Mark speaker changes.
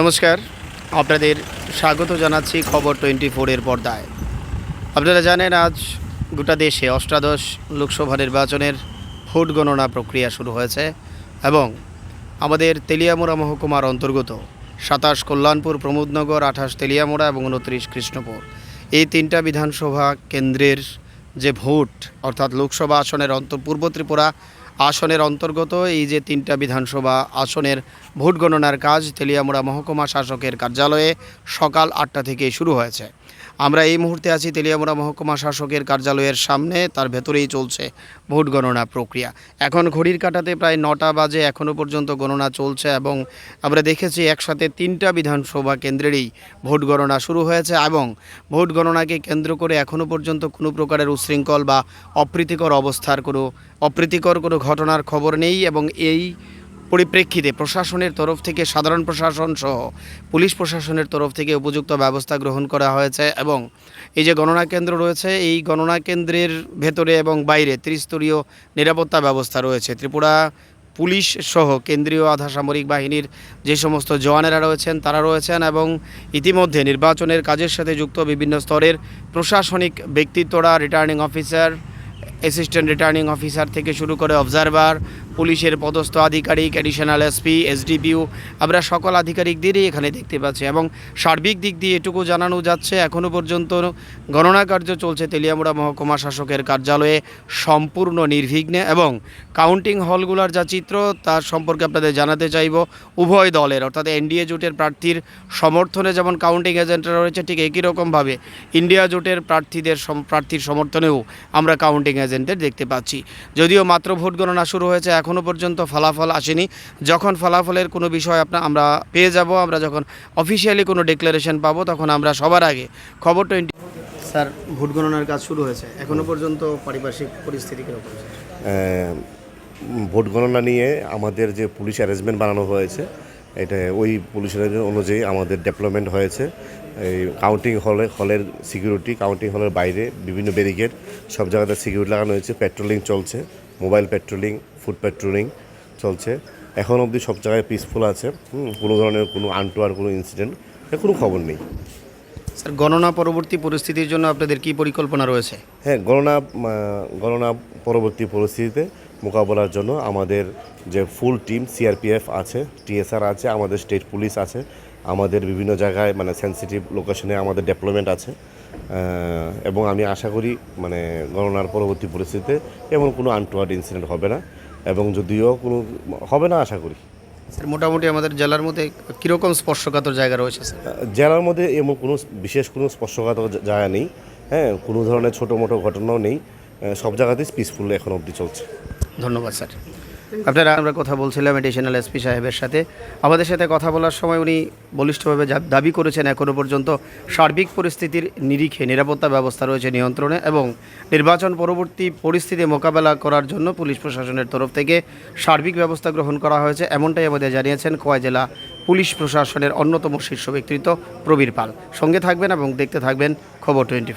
Speaker 1: নমস্কার, আপনাদের স্বাগত জানাচ্ছি খবর টোয়েন্টি ফোরের পর্দায়। আপনারা জানেন, আজ গোটা দেশে অষ্টাদশ লোকসভা নির্বাচনের ভোট গণনা প্রক্রিয়া শুরু হয়েছে এবং আমাদের তেলিয়ামোড়া মহকুমার অন্তর্গত সাতাশ কল্যাণপুর, প্রমোদনগর, আঠাশ তেলিয়ামোড়া এবং উনত্রিশ কৃষ্ণপুর এই তিনটা বিধানসভা কেন্দ্রের যে ভোট, অর্থাৎ লোকসভা আসনের অন্ত পূর্ব ত্রিপুরা আসনের অন্তর্গত এই যে তিনটা বিধানসভা আসনের ভোট গণনার কাজ তেলিয়ামুড়া মহকুমা শাসকের কার্যালয়ে সকাল আটটা থেকে শুরু হয়েছে। আমরা এই মুহূর্তে আছি তেলিয়ামুড়া মহকুমা শাসকের কার্যালয়ের সামনে, তার ভেতরেই চলছে ভোট গণনা প্রক্রিয়া। এখন ঘড়ির কাটাতে প্রায় নটা বাজে এখনও পর্যন্ত গণনা চলছে এবং আমরা দেখেছি একসাথে তিনটা বিধানসভা কেন্দ্রেরই ভোট গণনা শুরু হয়েছে এবং ভোট গণনাকে কেন্দ্র করে এখনও পর্যন্ত কোনো প্রকারের উশৃঙ্খল বা অপ্রীতিকর অবস্থার কোনো অপ্রীতিকর কোনো ঘটনার খবর নেই এবং এই পরিপ্রেক্ষিতে প্রশাসনের তরফ থেকে, সাধারণ প্রশাসন সহ পুলিশ প্রশাসনের তরফ থেকে উপযুক্ত ব্যবস্থা গ্রহণ করা হয়েছে এবং এই যে গণনা কেন্দ্র রয়েছে, এই গণনা কেন্দ্রের ভেতরে এবং বাইরে ত্রিস্তরীয় নিরাপত্তা ব্যবস্থা রয়েছে। ত্রিপুরা পুলিশ সহ কেন্দ্রীয় আধা সামরিক বাহিনীর যে সমস্ত জওয়ানেরা রয়েছেন, তারা রয়েছেন এবং ইতিমধ্যে নির্বাচনের কাজের সাথে যুক্ত বিভিন্ন স্তরের প্রশাসনিক ব্যক্তিত্বরা returning officer assistant returning officer থেকে শুরু করে অবজারভার, পুলিশের পদস্থ আধিকারিক অ্যাডিশনাল এসপি এসডিপিউ আমরা সকল আধিকারিকদেরই এখানে দেখতে পাচ্ছি এবং সার্বিক দিক দিয়ে এটুকু জানানো যাচ্ছে এখনও পর্যন্ত গণনা কার্য চলছে তেলিয়ামুড়া মহকুমা শাসকের কার্যালয়ে সম্পূর্ণ নির্বিঘ্নে এবং কাউন্টিং হলগুলোর যা চিত্র তার সম্পর্কে আপনাদের জানাতে চাইব, উভয় দলের অর্থাৎ এনডিএ জোটের প্রার্থীর সমর্থনে যেমন কাউন্টিং এজেন্টরা রয়েছে ঠিক একই রকমভাবে ইন্ডিয়া জোটের প্রার্থীদের প্রার্থীর সমর্থনেও আমরা কাউন্টিং এজেন্টের দেখতে পাচ্ছি। যদিও মাত্র ভোট গণনা শুরু হয়েছে এখনও পর্যন্ত ফলাফল আসেনি। যখন ফলাফলের কোনো বিষয় আপনার আমরা পেয়ে যাব আমরা যখন অফিসিয়ালি কোনো ডিক্লারেশন পাবো তখন আমরা সবার আগে খবর টোয়েন্টি স্যার ভোট গণনার কাজ শুরু হয়েছে। এখনও পর্যন্ত পারিপার্শ্বিক পরিস্থিতি কীরকম?
Speaker 2: ভোট গণনা নিয়ে আমাদের যে পুলিশ অ্যারেঞ্জমেন্ট বানানো হয়েছে এটা ওই পুলিশ arrangement অনুযায়ী আমাদের ডেভেলপমেন্ট হয়েছে। এই কাউন্টিং হলে হলের সিকিউরিটি কাউন্টিং হলের বাইরে বিভিন্ন ব্যারিকেড সব জায়গাতে সিকিউরিটি লাগানো হয়েছে। পেট্রোলিং চলছে মোবাইল পেট্রোলিং ফুড পেট্রোলিং চলছে। এখন অবধি সব জায়গায় পিসফুল আছে। হুম, কোনো ধরনের কোনো আনটোয়ার কোনো ইনসিডেন্ট কোনো খবর নেই।
Speaker 1: স্যার গণনা পরবর্তী পরিস্থিতির জন্য আপনাদের কি পরিকল্পনা রয়েছে?
Speaker 2: হ্যাঁ গণনা গণনা পরবর্তী পরিস্থিতিতে মোকাবেলার জন্য আমাদের যে ফুল টিম সিআরপিএফ আছে টিএসআর আছে আমাদের স্টেট পুলিশ আছে আমাদের বিভিন্ন জায়গায় মানে সেন্সিটিভ লোকেশনে আমাদের ডেভেলপমেন্ট আছে। এবং আমি আশা করি মানে গণনার পরবর্তী পরিস্থিতিতে এমন কোনো আনটোয়ার্ড ইনসিডেন্ট হবে না এবং যদিও কোনো হবে না আশা করি।
Speaker 1: স্যার মোটামুটি আমাদের জেলার মধ্যে কীরকম স্পর্শকাতর জায়গা রয়েছে স্যার?
Speaker 2: জেলার মধ্যে এমন কোনো বিশেষ কোনো স্পর্শকাতর জায়গা নেই। হ্যাঁ কোনো ধরনের ছোটো মোটো ঘটনাও নেই। সব জায়গাতেই পিসফুল এখন অবধি চলছে।
Speaker 1: ধন্যবাদ, স্যার। আপনারা, আমরা কথা বলছিলাম এডিশনাল এসপি সাহেবের সাথে। আমাদের সাথে কথা বলার সময় উনি বলিষ্ঠভাবে দাবি করেছেন এখনও পর্যন্ত সার্বিক পরিস্থিতির নিরিখে নিরাপত্তা ব্যবস্থা রয়েছে নিয়ন্ত্রণে এবং নির্বাচন পরবর্তী পরিস্থিতি মোকাবেলা করার জন্য পুলিশ প্রশাসনের তরফ থেকে সার্বিক ব্যবস্থা গ্রহণ করা হয়েছে। এমনটাই আমাদের জানিয়েছেন খোয়াই জেলা পুলিশ প্রশাসনের অন্যতম শীর্ষ ব্যক্তিত্ব প্রবীর পাল। সঙ্গে থাকবেন এবং দেখতে থাকবেন খবর টোয়েন্টি